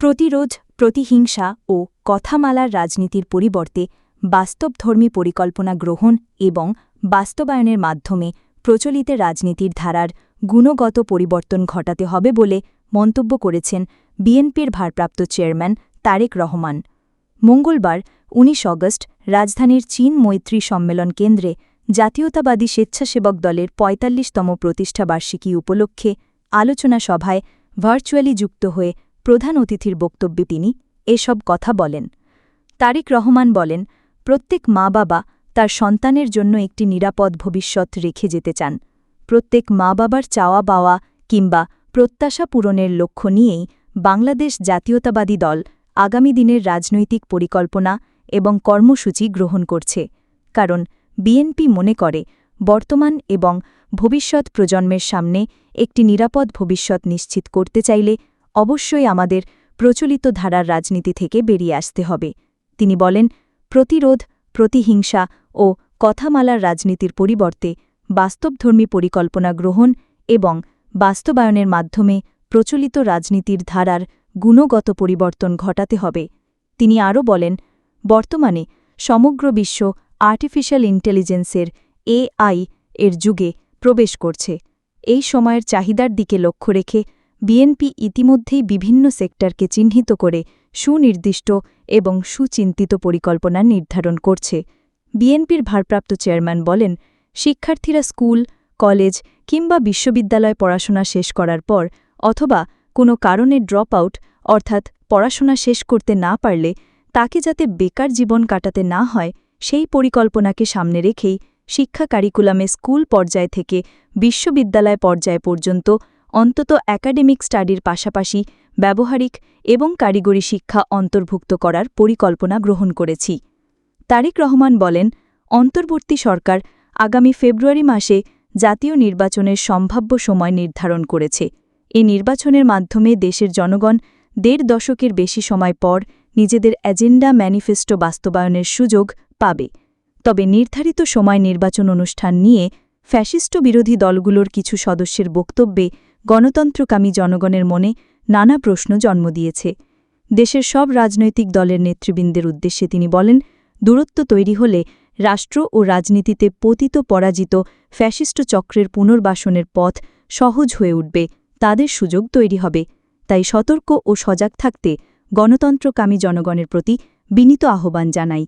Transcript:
প্রতিরোধ, প্রতিহিংসা ও কথামালার রাজনীতির পরিবর্তে বাস্তবধর্মী পরিকল্পনা গ্রহণ এবং বাস্তবায়নের মাধ্যমে প্রচলিত রাজনীতির ধারার গুণগত পরিবর্তন ঘটাতে হবে বলে মন্তব্য করেছেন বিএনপির ভারপ্রাপ্ত চেয়ারম্যান তারেক রহমান। মঙ্গলবার ১৯ অগস্ট, রাজধানীর চীন মৈত্রী সম্মেলন কেন্দ্রে জাতীয়তাবাদী স্বেচ্ছাসেবক দলের ৪৫তম প্রতিষ্ঠাবার্ষিকী উপলক্ষে আলোচনা সভায় ভার্চুয়ালি যুক্ত হয়ে প্রধান অতিথির বক্তব্যে তিনি এসব কথা বলেন। তারিক রহমান বলেন, প্রত্যেক মা বাবা তার সন্তানের জন্য একটি নিরাপদ ভবিষ্যৎ রেখে যেতে চান। প্রত্যেক মা বাবার চাওয়া পাওয়া কিংবা প্রত্যাশা পূরণের লক্ষ্য নিয়েই বাংলাদেশ জাতীয়তাবাদী দল আগামী দিনের রাজনৈতিক পরিকল্পনা এবং কর্মসূচি গ্রহণ করছে। কারণ বিএনপি মনে করে, বর্তমান এবং ভবিষ্যৎ প্রজন্মের সামনে একটি নিরাপদ ভবিষ্যৎ নিশ্চিত করতে চাইলে অবশ্যই আমাদের প্রচলিত ধারার রাজনীতি থেকে বেরিয়ে আসতে হবে। তিনি বলেন, প্রতিরোধ, প্রতিহিংসা ও কথামালার রাজনীতির পরিবর্তে বাস্তবধর্মী পরিকল্পনা গ্রহণ এবং বাস্তবায়নের মাধ্যমে প্রচলিত রাজনীতির ধারার গুণগত পরিবর্তন ঘটাতে হবে। তিনি আরও বলেন, বর্তমানে সমগ্র বিশ্ব আর্টিফিশিয়াল ইন্টেলিজেন্সের এআই এর যুগে প্রবেশ করছে। এই সময়ের চাহিদার দিকে লক্ষ্য রেখে বিএনপি ইতিমধ্যেই বিভিন্ন সেক্টরকে চিহ্নিত করে সুনির্দিষ্ট এবং সুচিন্তিত পরিকল্পনা নির্ধারণ করছে। বিএনপির ভারপ্রাপ্ত চেয়ারম্যান বলেন, শিক্ষার্থীরা স্কুল, কলেজ কিংবা বিশ্ববিদ্যালয় পড়াশোনা শেষ করার পর অথবা কোনো কারণে ড্রপ আউট, অর্থাৎ পড়াশোনা শেষ করতে না পারলে তাকে যাতে বেকার জীবন কাটাতে না হয়, সেই পরিকল্পনাকে সামনে রেখেই শিক্ষা কারিকুলামে স্কুল পর্যায় থেকে বিশ্ববিদ্যালয় পর্যায় পর্যন্ত অন্তত একাডেমিক স্টাডির পাশাপাশি ব্যবহারিক এবং কারিগরি শিক্ষা অন্তর্ভুক্ত করার পরিকল্পনা গ্রহণ করেছি। তারেক রহমান বলেন, অন্তর্বর্তী সরকার আগামী ফেব্রুয়ারি মাসে জাতীয় নির্বাচনের সম্ভাব্য সময় নির্ধারণ করেছে। এই নির্বাচনের মাধ্যমে দেশের জনগণ দেড় দশকের বেশি সময় পর নিজেদের এজেন্ডা ম্যানিফেস্টো বাস্তবায়নের সুযোগ পাবে। তবে নির্ধারিত সময় নির্বাচন অনুষ্ঠান নিয়ে ফ্যাসিস্ট বিরোধী দলগুলোর কিছু সদস্যের বক্তব্যে গণতন্ত্রকামী জনগণের মনে নানা প্রশ্ন জন্ম দিয়েছে। দেশের সব রাজনৈতিক দলের নেতৃবৃন্দের উদ্দেশ্যে তিনি বলেন, দূরত্ব তৈরি হলে রাষ্ট্র ও রাজনীতিতে পতিত পরাজিত ফ্যাসিস্ট চক্রের পুনর্বাসনের পথ সহজ হয়ে উঠবে, তাদের সুযোগ তৈরি হবে। তাই সতর্ক ও সজাগ থাকতে গণতন্ত্রকামী জনগণের প্রতি বিনীত আহ্বান জানাই।